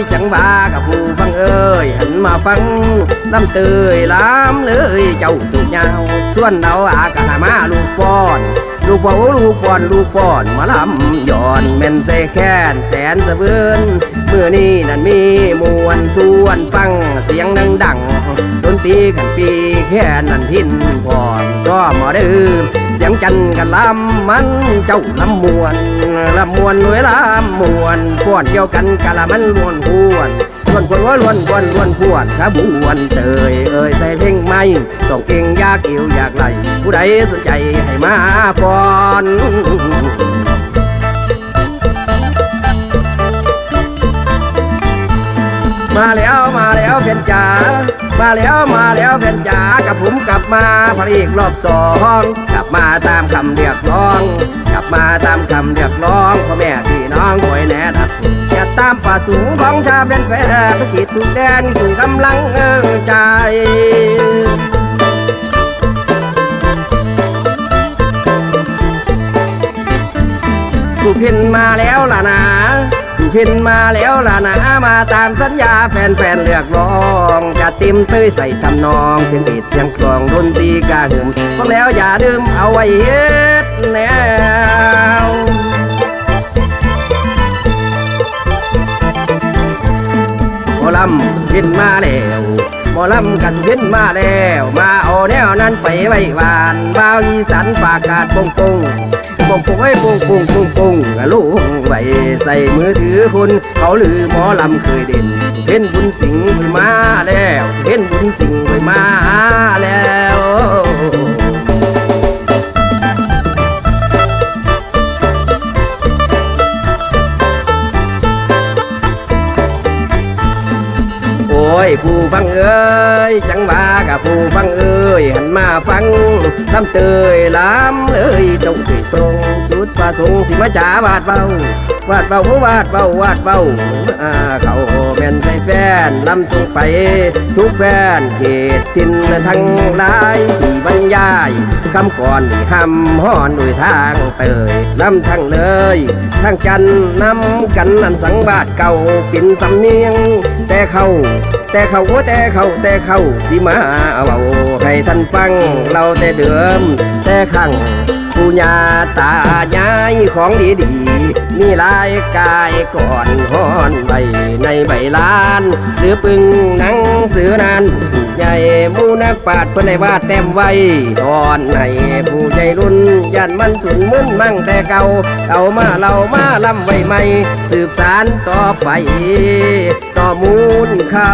ฟังเอ้ยจังว่ากับผู้ฟังเอ้ยหันมาฟังลำเตย ลูกฟ้อนลูกฟอนลูกฟอนมาลำย้อนแม่นเซแค้นแสนสะเบือนเมื่อนี้นั่นมีมวนส่วนฟังเสียงดังดังๆดนตรีกันปีแค่นั่นพินพอมซ้อมมาเดิมเสียงจันกันลำมันเจ้าลำมวนลำมวนด้วยลำมวนพวนเดียวกันกะละมันล้วนพวนล้ วนพวนว่าล้วนวนล้วนพวนขบวนเตยเอ้ยใส่เพลงใหม่ต้องเก่งอยากเกี่ยวอยากไหลผู้ใดสนใจให้มาฟอนมาแล้วมาแล้วเพียนจ๋ามาแล้วมาแล้วเพียนจ๋ากับผมกลับมาพออีกรอบสองกลับมาตามคำเรียกร้อง กลับมาตามคำเรียกร้องพ่อแม่พี่น้องคอยแนะนำ อย่าตามป่าสูงของชาเป็นแฟนทุกขีดทุกแดนสู่กำลังเอิงใจสุพินมาแล้วล่ะนะสุพินมาแล้วล่ะนะมาตามสัญญาแฟนๆเลือกร้องจะเต็มเต้ยใส่ทำนองเสียงบีดเสียงกลองดนตรีกาหึมฟังแล้วอย่าลืมเอาไว้เฮ็ดแนว ลำพินมาแล้วหมอลำกันพินมาแล้ว มาเอาแนวนั้นไปไว้วานบ่าวอีสันฝากกาดปงปงปงปงไอ้ปงปงปงปงกะลุงไว้ใส่มือถือคนเขาลือหมอลำเคยเด่นเห็นบุญสิงห์ไปมาแล้วเห็นบุญสิงห์ไปมา อ้ยผู้ฟังเอ้ยจังว่ากับผู้ฟังเอ้ยหันมาฟังลำเตยลำเลยเจ้าที่ทรงจุดประสงค์ที่มาจ่าวาดเบาวาดเบาวาดเบาวาดเบาอ่าเขาแม่นใจแฟนลำจงไป ทุกแฟนเขตทินทั้งหลายสี่บรรยายคำก่อนที่คำฮ้อนด้วยทางเตยลำทั้งเลยทั้งจันนำกันนันสังบาทเก่าปินสำเนียง แต่เขา แต่เขาแต่เขาแต่เขาสิมาเอาให้ท่านฟังเราแต่เดิม แต่ขังปูญาตายายของดีดีมีลายกายก่อนห้อนใบในใบลาน หรือปึงหนังสือนั้น มูนักปาดเพื่อนในวาดแต้มไว้ตอนให้ผู้ใหญ่รุ่นยันมันสุนมึนมั่งแต่เก่าเอามาเรามาลำไว้ใหม่ สืบสารต่อไป ต่อมูลเขา